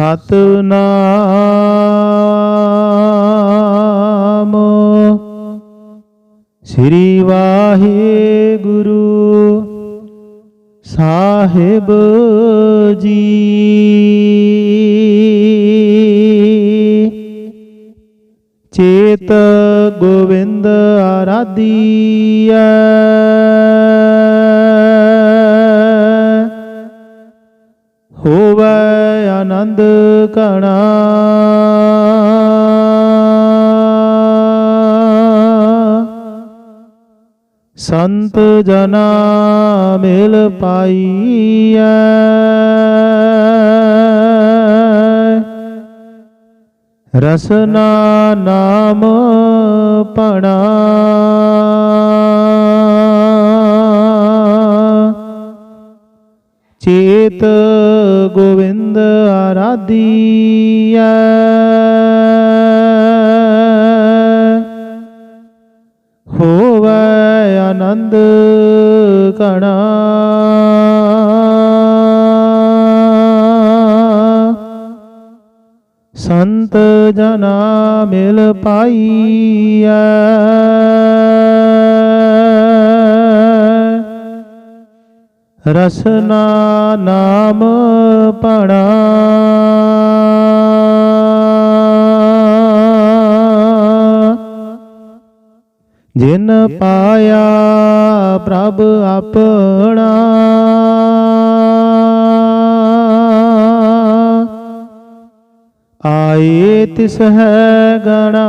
ਸਤਨਾਮ। ਸ੍ਰੀ ਵਾਹਿਗੁਰੂ ਸਾਹਿਬ ਜੀ। ਚੇਤ ਗੋਵਿੰਦ ਆਰਾਧੀਐ ਹੋਵੇ ਕਣਾ ਸੰਤ ਜਨਾ ਮਿਲ ਪਾਈਐ। ਰਸਨਾ ਨਾਮ ਪਣਾ। ਚੇਤ ਗੋਵਿੰਦ ਆਰਾਧੀਐ। ਹੋਵੇ ਆਨੰਦ ਕਣਾ ਸੰਤ ਜਨਾ ਮਿਲ ਪਾਈਐ। ਰਸਨਾ ਨਾਮ ਪਣਾ ਜਿਨ ਪਾਇਆ ਪ੍ਰਭ ਆਪਣਾ। ਆਏ ਤਿਸ ਹੈ ਗਣਾ।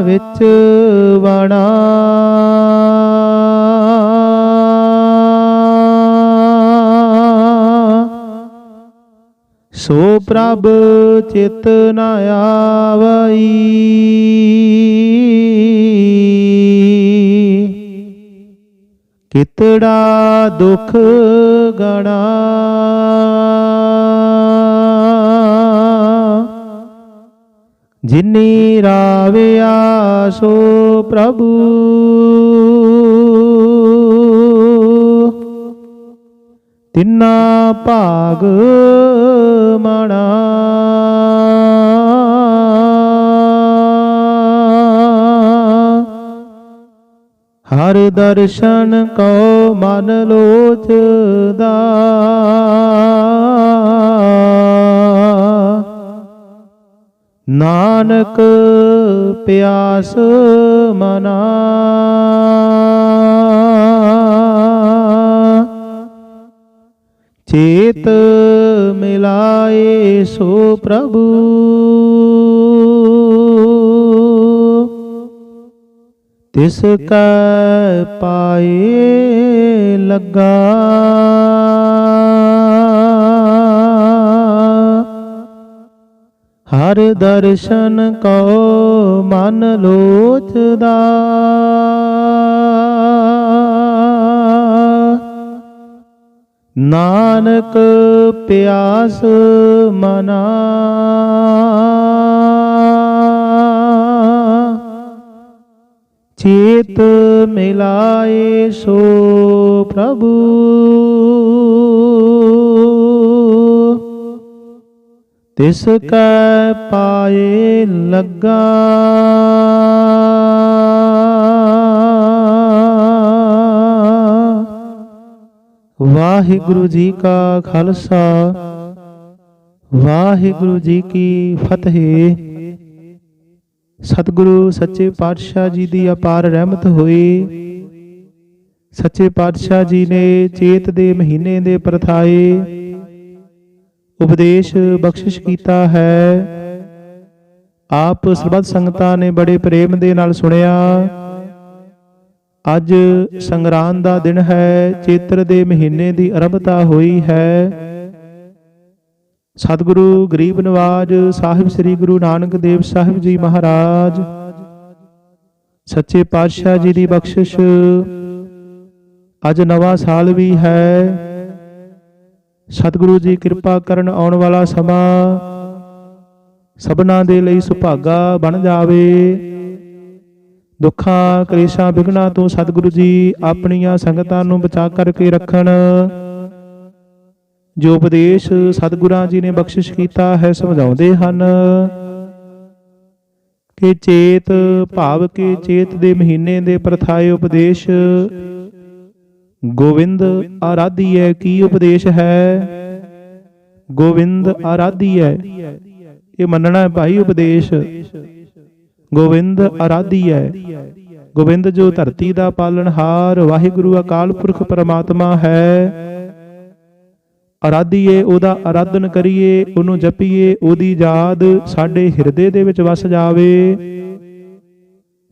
ਵਿੱਚ ਵਣਾ। ਸੋ ਪ੍ਰਭ ਚਿਤ ਨ ਆਵਈ। ਕਿਤੜਾ ਦੁਖ ਗਣਾ। ਜਿਨੀ ਰਾਵਿਆ ਸੋ ਪ੍ਰਭੂ। ਤਿੰਨਾ ਭਾਗ ਮਣਾ। ਹਰ ਦਰਸ਼ਨ ਕੋ ਮਨ ਲੋਚਦਾ। ਨਾਨਕ ਪਿਆਸ ਮਨਾ। ਚੇਤ ਮਿਲਾਏ ਸੋ ਪ੍ਰਭੂ। ਤਿਸ ਕੈ ਪਾਏ ਲੱਗਾ। ਹਰ ਦਰਸ਼ਨ ਕੋ ਮਨ ਲੋਚਦਾ। ਨਾਨਕ ਪਿਆਸ ਮਨਾ। ਚੇਤ ਮਿਲਾਏ ਸੋ ਪ੍ਰਭੂ। ਤਿਸ ਕੈ ਪਾਏ ਲੱਗਾ। ਵਾਹਿਗੁਰੂ ਜੀ ਕਾ ਖਾਲਸਾ, ਵਾਹਿਗੁਰੂ ਜੀ ਕੀ ਫਤਿਹ। ਸਤਿਗੁਰੂ ਸੱਚੇ ਪਾਤਸ਼ਾਹ ਜੀ ਦੀ ਅਪਾਰ ਰਹਿਮਤ ਹੋਈ। ਸੱਚੇ ਪਾਤਸ਼ਾਹ ਜੀ ਨੇ ਚੇਤ ਦੇ ਮਹੀਨੇ ਦੇ ਪ੍ਰਥਾਏ ਉਪਦੇਸ਼ ਬਖਸ਼ਿਸ਼ ਕੀਤਾ ਹੈ। ਆਪ ਸਰਬੱਤ ਸੰਗਤਾਂ ਨੇ ਬੜੇ ਪ੍ਰੇਮ ਦੇ ਨਾਲ ਸੁਣਿਆ। ਅੱਜ ਸੰਗਰਾਂਦ ਦਾ ਦਿਨ ਹੈ, ਚੇਤਰ ਦੇ ਮਹੀਨੇ ਦੀ ਆਰੰਭਤਾ ਹੋਈ ਹੈ। ਸਤਿਗੁਰੂ ਗਰੀਬ ਨਵਾਜ ਸਾਹਿਬ ਸ੍ਰੀ ਗੁਰੂ ਨਾਨਕ ਦੇਵ ਸਾਹਿਬ ਜੀ ਮਹਾਰਾਜ, ਸੱਚੇ ਪਾਤਸ਼ਾਹ ਜੀ ਦੀ ਬਖਸ਼ਿਸ਼। ਅੱਜ ਨਵਾਂ ਸਾਲ ਵੀ ਹੈ। ਸਤਿਗੁਰੂ ਜੀ ਕਿਰਪਾ ਕਰਨ ਆਉਣ ਵਾਲਾ ਸਮਾਂ ਸਭਨਾ ਦੇ ਲਈ ਸੁਭਾਗਾ ਬਣ ਜਾਵੇ। ਦੁੱਖਾਂ, ਕਲੇਸ਼ਾਂ ਵਿਘਨਾਂ ਤੋਂ ਸਤਿਗੁਰੂ ਜੀ ਆਪਣੀਆਂ ਸੰਗਤਾਂ ਨੂੰ ਬਚਾ ਕਰਕੇ ਰੱਖਣ। ਜੋ ਉਪਦੇਸ਼ ਸਤਿਗੁਰਾਂ ਜੀ ਨੇ ਬਖਸ਼ਿਸ਼ ਕੀਤਾ ਹੈ, ਸਮਝਾਉਂਦੇ ਹਨ ਕਿ ਚੇਤ ਭਾਵ ਕੇ ਚੇਤ ਦੇ ਮਹੀਨੇ ਦੇ ਪ੍ਰਥਾਏ ਉਪਦੇਸ਼ ਗੋਵਿੰਦ ਆਰਾਧੀਐ ਕੀ ਉਪਦੇਸ਼ ਹੈ? ਗੋਵਿੰਦ ਆਰਾਧੀਐ। ਇਹ ਮੰਨਣਾ ਹੈ ਭਾਈ ਉਪਦੇਸ਼। ਗੋਵਿੰਦ ਆਰਾਧੀਐ। ਗੋਬਿੰਦ ਜੋ ਧਰਤੀ ਦਾ ਪਾਲਣਹਾਰ ਵਾਹਿਗੁਰੂ ਅਕਾਲ ਪੁਰਖ ਪਰਮਾਤਮਾ ਹੈ। ਆਰਾਧੀਏ ਉਹਦਾ ਆਰਾਧਨ ਕਰੀਏ ਉਹਨੂੰ ਜਪੀਏ ਉਹਦੀ ਯਾਦ ਸਾਡੇ ਹਿਰਦੇ ਦੇ ਵਿੱਚ ਵਸ ਜਾਵੇ।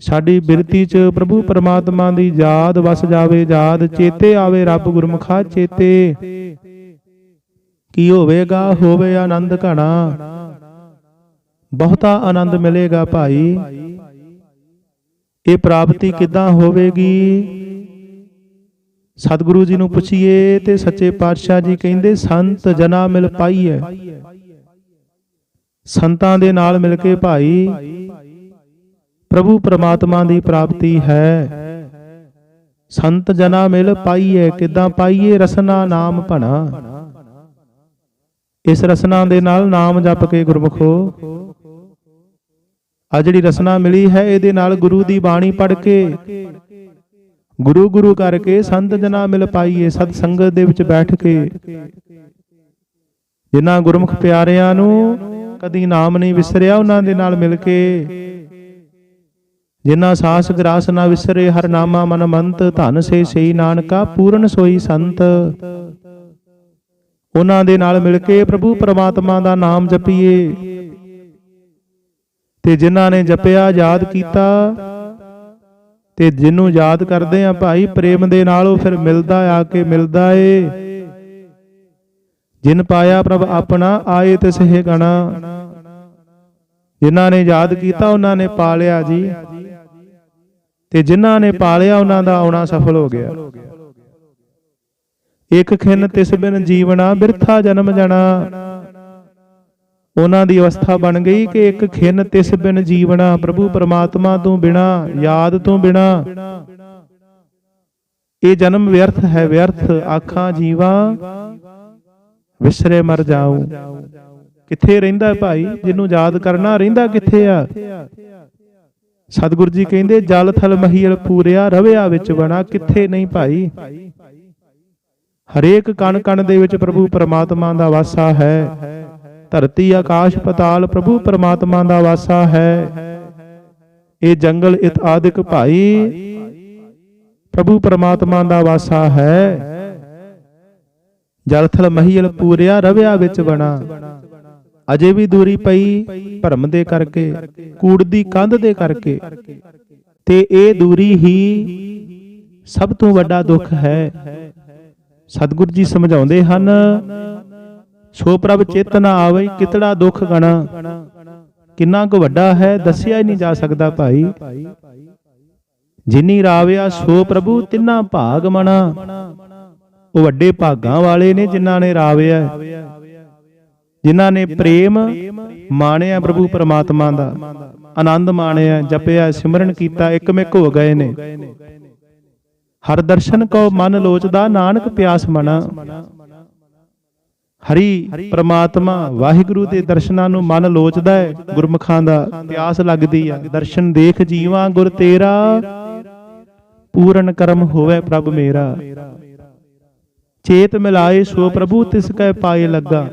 ਸਾਡੀ ਬਿਰਤੀ 'ਚ ਪ੍ਰਭੂ ਪਰਮਾਤਮਾ ਦੀ ਯਾਦ ਵਸ ਜਾਵੇ ਯਾਦ ਚੇਤੇ ਆਵੇ ਰੱਬ ਗੁਰਮੁਖਾ ਚੇਤੇ। ਕੀ ਹੋਵੇਗਾ ਹੋਵੇ ਆਨੰਦ ਘਣਾ। ਬਹੁਤਾ ਆਨੰਦ ਮਿਲੇਗਾ ਭਾਈ। ਇਹ ਪ੍ਰਾਪਤੀ ਕਿੱਦਾਂ ਹੋਵੇਗੀ? ਸਤਿਗੁਰੂ ਜੀ ਨੂੰ ਪੁੱਛੀਏ ਤੇ ਸੱਚੇ ਪਾਤਸ਼ਾਹ ਜੀ ਕਹਿੰਦੇ ਸੰਤ ਜਨਾ ਮਿਲ ਪਾਈਐ। ਸੰਤਾਂ ਦੇ ਨਾਲ ਮਿਲ ਕੇ ਭਾਈ ਪ੍ਰਭੂ ਪਰਮਾਤਮਾ ਦੀ ਪ੍ਰਾਪਤੀ ਹੈ। ਸੰਤ ਜਨਾ ਮਿਲ ਪਾਈਐ ਕਿੱਦਾਂ ਪਾਈਏ ਰਸਨਾ ਨਾਮ ਭਣਾ। ਇਸ ਰਸਨਾ ਦੇ ਨਾਲ ਨਾਮ ਜਪ ਕੇ ਗੁਰਮੁਖੋ। ਆ ਜਿਹੜੀ ਰਸਨਾ ਮਿਲੀ ਹੈ, ਇਹਦੇ ਨਾਲ ਗੁਰੂ ਦੀ ਬਾਣੀ ਪੜ੍ਹ ਕੇ, ਗੁਰੂ ਗੁਰੂ ਕਰਕੇ ਸੰਤ ਜਨਾ ਮਿਲ ਪਾਈਏ, ਸਤ ਸੰਗਤ ਦੇ ਵਿੱਚ ਬੈਠ ਕੇ। ਜਿਨ੍ਹਾਂ ਗੁਰਮੁਖ ਪਿਆਰਿਆਂ ਨੂੰ ਕਦੀ ਨਾਮ ਨਹੀਂ ਵਿਸਰਿਆ, ਉਹਨਾਂ ਦੇ ਨਾਲ ਮਿਲ ਕੇ ਜਿਨ੍ਹਾਂ ਸਾਸ ਗਰਾਸ ਨਾ ਵਿਸਰੇ, ਹਰ ਨਾਮਾ ਮਨ ਮੰਤ ਧਨ ਸੇ ਸਈ ਨਾਨਕਾ, ਪੂਰਨ ਸੋਈ ਸੰਤ। ਉਹਨਾਂ ਦੇ ਨਾਲ ਮਿਲ ਕੇ ਪ੍ਰਭੂ ਪਰਮਾਤਮਾ ਦਾ ਨਾਮ ਜਪੀਏ। ਤੇ ਜਿਨ੍ਹਾਂ ਨੇ ਜਪਿਆ, ਯਾਦ ਕੀਤਾ, ਤੇ ਜਿਹਨੂੰ ਯਾਦ ਕਰਦੇ ਆ ਭਾਈ, ਪ੍ਰੇਮ ਦੇ ਨਾਲ ਉਹ ਫਿਰ ਮਿਲਦਾ ਆ ਕੇ ਮਿਲਦਾ ਏ। ਜਿਨ ਪਾਇਆ ਪ੍ਰਭ ਆਪਣਾ, ਆਏ ਤਿਸ ਹੈ ਗਣਾ। ਜਿਨ੍ਹਾਂ ਨੇ ਯਾਦ ਕੀਤਾ, ਉਹਨਾਂ ਨੇ ਪਾ ਲਿਆ ਜੀ। ਤੇ ਜਿਨ੍ਹਾਂ ਨੇ ਪਾ ਲਿਆ ਉਹਨਾਂ ਦਾ ਆਉਣਾ ਸਫਲ ਹੋ ਗਿਆ। ਇਕ ਖਿੰਨ ਤਿਸ ਬਿਨ ਜੀਵਣਾ ਬਿਰਥਾ ਜਨਮ ਜਣਾ। ਉਹਨਾਂ ਦੀ ਅਵਸਥਾ ਬਣ ਗਈ ਕਿ ਇੱਕ ਖਿੰਨ ਤਿਸ ਬਿਨ ਜੀਵਣਾ ਪ੍ਰਭੂ ਪਰਮਾਤਮਾ ਤੋਂ ਬਿਨਾ ਯਾਦ ਤੋਂ ਬਿਨਾ। ਇਹ ਜਨਮ ਵਿਅਰਥ ਹੈ ਵਿਅਰਥ ਆਖਾਂ ਜੀਵਾ। ਵਿਸਰੇ ਮਰ ਜਾਉ ਕਿੱਥੇ ਰਹਿੰਦਾ ਭਾਈ? ਜਿਹਨੂੰ ਯਾਦ ਕਰਨਾ ਰਹਿੰਦਾ ਕਿੱਥੇ ਆ? ਸਤਿਗੁਰੂ ਜੀ ਕਹਿੰਦੇ, ਜਲ ਥਲ ਮਹੀਲ ਪੂਰਿਆ, ਰਵਿਆ ਵਿੱਚ ਬਣਾ ਕਿੱਥੇ ਨਹੀਂ ਭਾਈ। ਹਰੇਕ ਕਣ ਕਣ ਦੇ ਵਿੱਚ ਪ੍ਰਭੂ ਪਰਮਾਤਮਾ ਦਾ ਵਾਸਾ ਹੈ। ਧਰਤੀ, ਆਕਾਸ਼, ਪਤਾਲ, ਪ੍ਰਭੂ ਪਰਮਾਤਮਾ ਦਾ ਵਾਸਾ ਹੈ। ਇਹ ਜੰਗਲ, ਇਤ ਆਦਿਕ ਭਾਈ, ਪ੍ਰਭੂ ਪਰਮਾਤਮਾ ਦਾ ਵਾਸਾ ਹੈ। ਜਲ ਥਲ ਮਹੀਲ ਪੂਰਿਆ, ਰਵਿਆ ਵਿੱਚ ਬਣਾ ਅਜੇ ਵੀ ਦੂਰੀ ਪਈ ਭਰਮ ਦੇ ਕਰਕੇ, ਕੂੜ ਦੀ ਕੰਧ ਦੇ ਕਰਕੇ। ਤੇ ਇਹ ਦੂਰੀ ਹੀ ਸਭ ਤੋਂ ਵੱਡਾ ਦੁੱਖ ਹੈ। ਸਤਿਗੁਰੂ ਜੀ ਸਮਝਾਉਂਦੇ ਹਨ, ਸੋ ਪ੍ਰਭ ਚੇਤਨਾ ਆਵੇ, ਕਿਤੜਾ ਦੁੱਖ ਗਣਾ। ਕਿੰਨਾ ਕੁ ਵੱਡਾ ਹੈ, ਦੱਸਿਆ ਹੀ ਨਹੀਂ ਜਾ ਸਕਦਾ ਭਾਈ। ਜਿਨੀ ਰਾਵਿਆ, ਸੋ ਪ੍ਰਭੂ ਤਿੰਨਾ ਭਾਗ ਮਣਾ। ਉਹ ਵੱਡੇ ਭਾਗਾਂ ਵਾਲੇ ਨੇ ਜਿਨ੍ਹਾਂ ਨੇ ਰਾਵਿਆ। ਜਿਨ੍ਹਾਂ ਨੇ ਪ੍ਰੇਮ ਮਾਣਿਆ ਪ੍ਰਭੂ ਪਰਮਾਤਮਾ ਦਾ ਆਨੰਦ ਮਾਣਿਆ ਜਪਿਆ ਸਿਮਰਨ ਕੀਤਾ ਇੱਕਮਿਕ ਹੋ ਗਏ ਨੇ। ਹਰ ਦਰਸ਼ਨ ਕੋ ਮਨ ਲੋਚਦਾ ਨਾਨਕ ਪਿਆਸ ਮਨਾ। ਹਰੀ ਪ੍ਰਮਾਤਮਾ ਵਾਹਿਗੁਰੂ ਦੇ ਦਰਸ਼ਨਾਂ ਨੂੰ ਮਨ ਲੋਚਦਾ ਹੈ ਗੁਰਮੁਖਾਂ ਦਾ ਪਿਆਸ ਲੱਗਦੀ ਆ। ਦਰਸ਼ਨ ਦੇਖ ਜੀਵਾਂ ਗੁਰ ਤੇਰਾ ਪੂਰਨ ਕਰਮ ਹੋਵੇ ਪ੍ਰਭ ਮੇਰਾ। ਚੇਤ ਮਿਲਾਏ ਸੋ ਪ੍ਰਭੂ ਤਿਸ ਕੈ ਪਾਏ ਲੱਗਾ।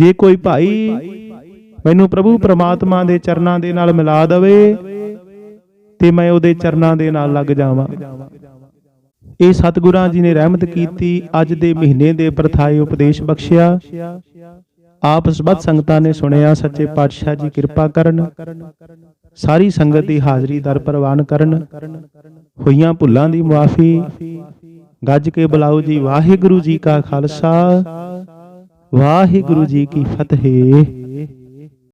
ਜੇ ਕੋਈ ਭਾਈ ਮੈਨੂੰ ਪ੍ਰਭੂ ਪ੍ਰਮਾਤਮਾ ਦੇ ਚਰਨਾਂ ਦੇ ਨਾਲ ਮਿਲਾ ਦਵੇ, ਤੇ ਮੈਂ ਉਹਦੇ ਚਰਨਾਂ ਦੇ ਨਾਲ ਲੱਗ ਜਾਵਾਂ। ਇਹ ਸਤਿਗੁਰਾਂ ਜੀ ਨੇ ਰਹਿਮਤ ਕੀਤੀ, ਅੱਜ ਦੇ ਮਹੀਨੇ ਦੇ ਪ੍ਰਥਾਏ ਉਪਦੇਸ਼ ਬਖਸ਼ਿਆ। ਆਪ ਸਬਦ ਸੰਗਤਾਂ ਨੇ ਸੁਣਿਆ, ਸੱਚੇ ਪਾਤਸ਼ਾਹ ਜੀ ਕਿਰਪਾ ਕਰਨ। ਸਾਰੀ ਸੰਗਤ ਦੀ ਹਾਜ਼ਰੀ ਦਰ ਪ੍ਰਵਾਨ ਕਰਨ। ਹੋਈਆਂ ਭੁੱਲਾਂ ਦੀ ਮੁਆਫੀ। ਗੱਜ ਕੇ ਬੁਲਾਓ ਜੀ, ਵਾਹਿਗੁਰੂ ਜੀ ਕਾ ਖਾਲਸਾ। ਵਾਹਿਗੁਰੂ ਜੀ ਕੀ ਫਤਿਹ।